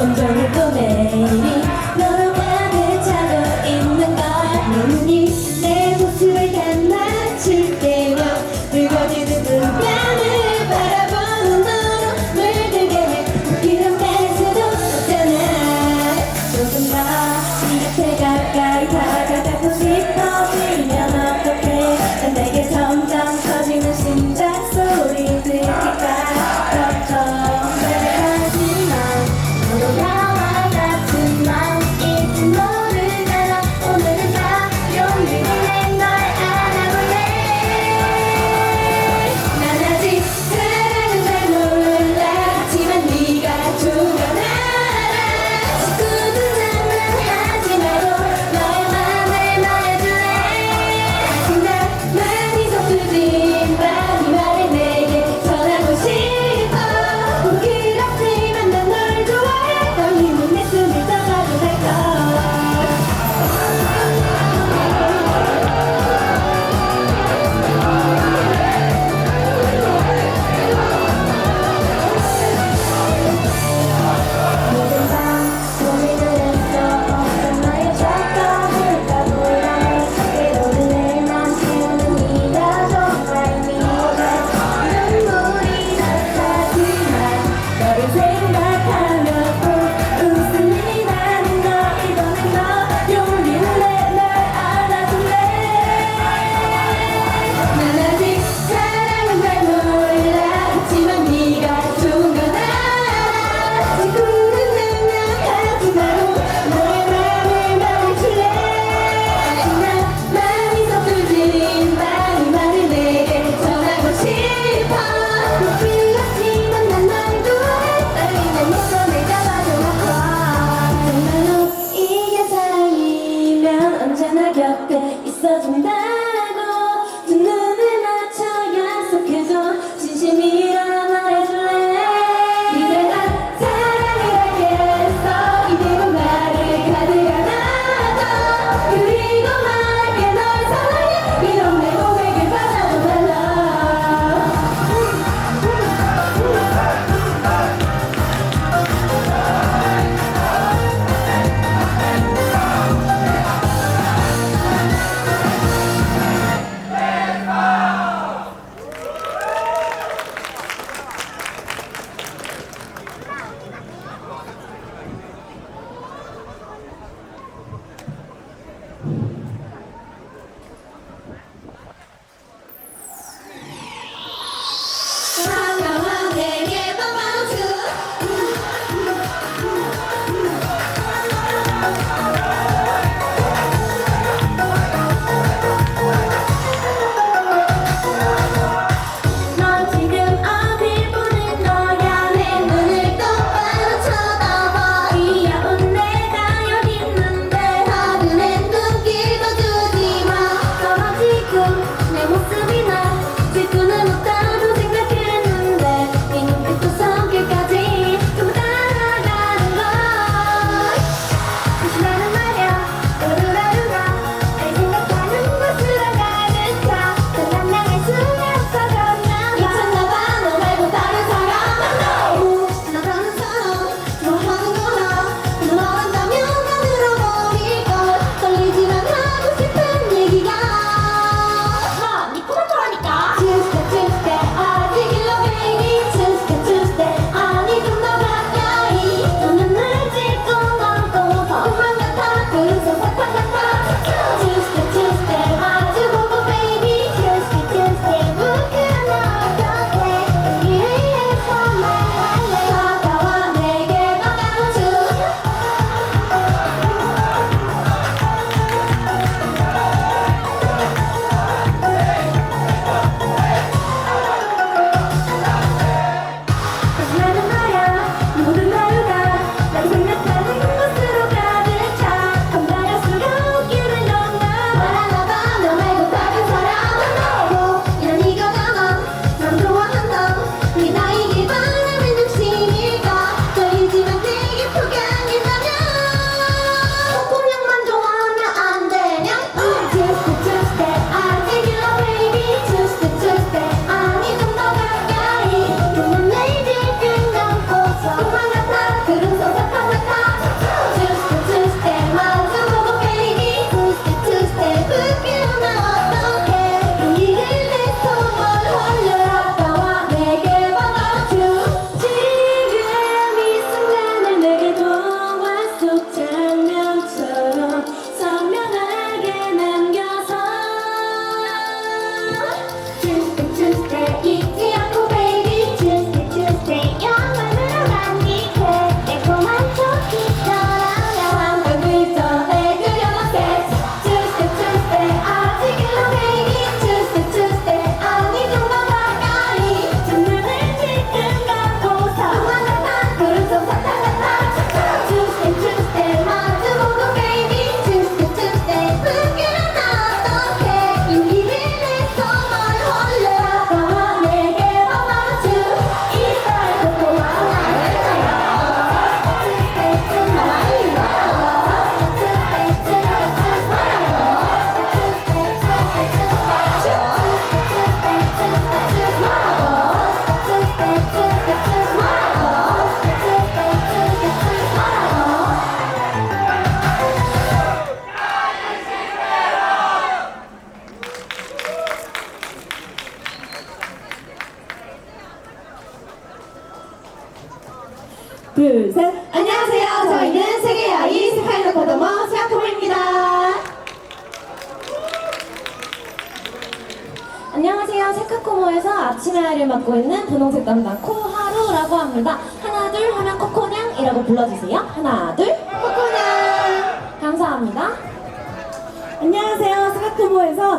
온종일 또 매일이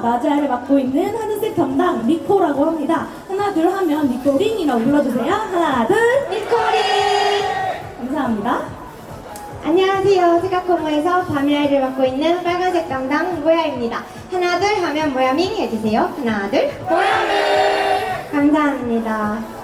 나자를 맡고 있는 하늘색 담당 니코라고 합니다. 하나 둘 하면 니코링이라고 불러주세요. 하나 둘 니코리. 감사합니다. 안녕하세요. 스카코모에서 밤야이를 맡고 있는 빨간색 담당 모야입니다. 하나 둘 하면 모야밍 해주세요. 하나 둘 모양이. 감사합니다.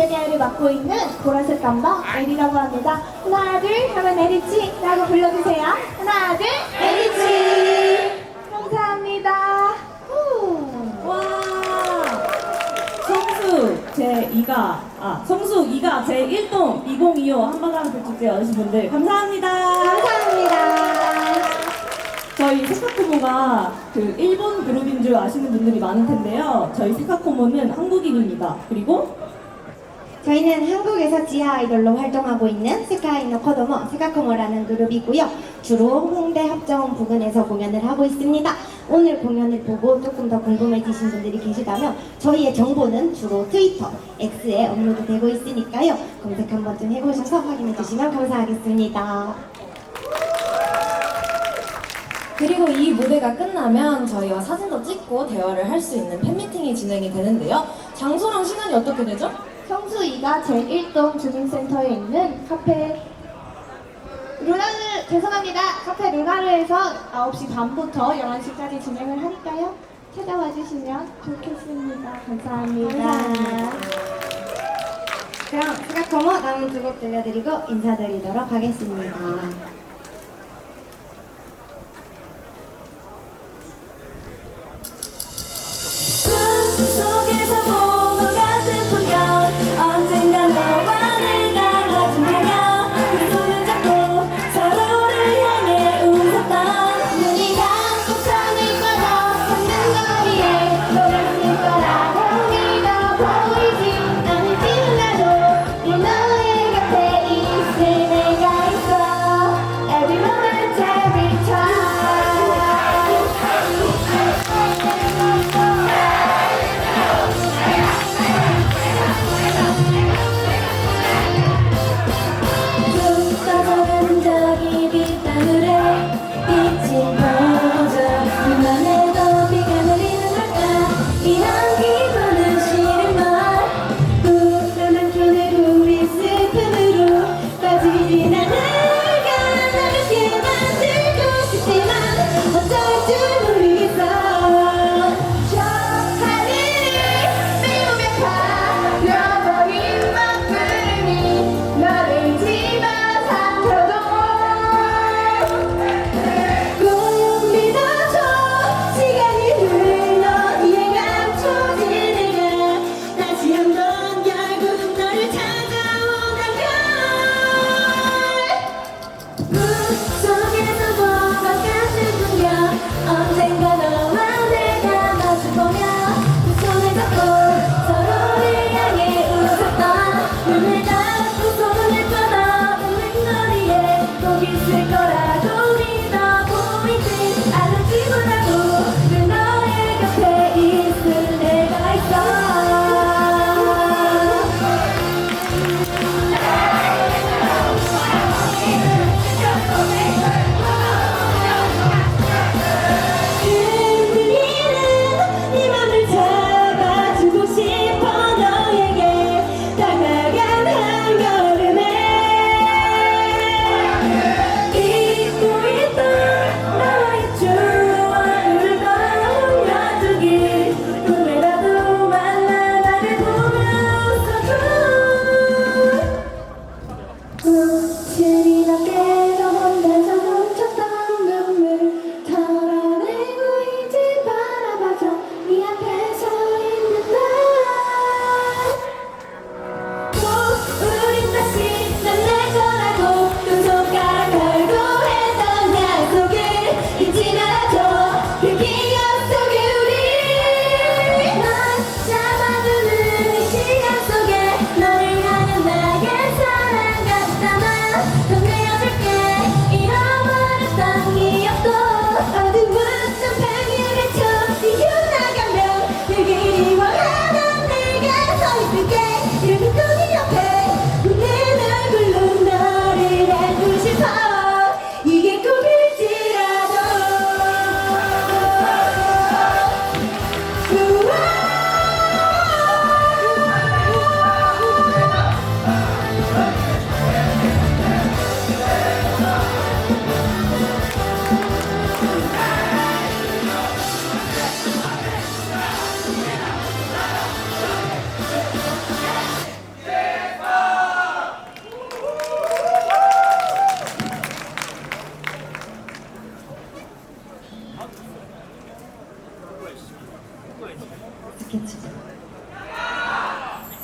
세대리아를 맡고 있는 보라색 담당 에리라고 합니다. 하나 둘 하면 에리치라고 불러주세요. 하나 둘 에리치. 감사합니다. 후. 와 성수 제 2가 아 성수 2가 제 1동 2025 한바다랑 백축제 어르신분들 감사합니다. 감사합니다. 저희 세카코모가 그 일본 그룹인 줄 아시는 분들이 많을 텐데요. 저희 세카코모는 한국인입니다. 그리고 저희는 한국에서 지하 아이돌로 활동하고 있는 세카이노 코도모 세카코모라는 그룹이고요. 주로 홍대 합정 부근에서 공연을 하고 있습니다. 오늘 공연을 보고 조금 더 궁금해지신 분들이 계시다면 저희의 정보는 주로 트위터, X에 업로드되고 있으니까요. 검색 한번 좀 해보셔서 확인해 주시면 감사하겠습니다. 그리고 이 무대가 끝나면 저희와 사진도 찍고 대화를 할 수 있는 팬미팅이 진행이 되는데요. 장소랑 시간이 어떻게 되죠? 성수 2가 제1동 주민센터에 있는 카페 루나르 죄송합니다. 카페 루나르에서 9시 반부터 11시까지 진행을 하니까요. 찾아와 주시면 좋겠습니다. 감사합니다. 그럼 스카코모 다음 두곡 들려드리고 인사드리도록 하겠습니다. 스케치.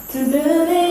두 눈에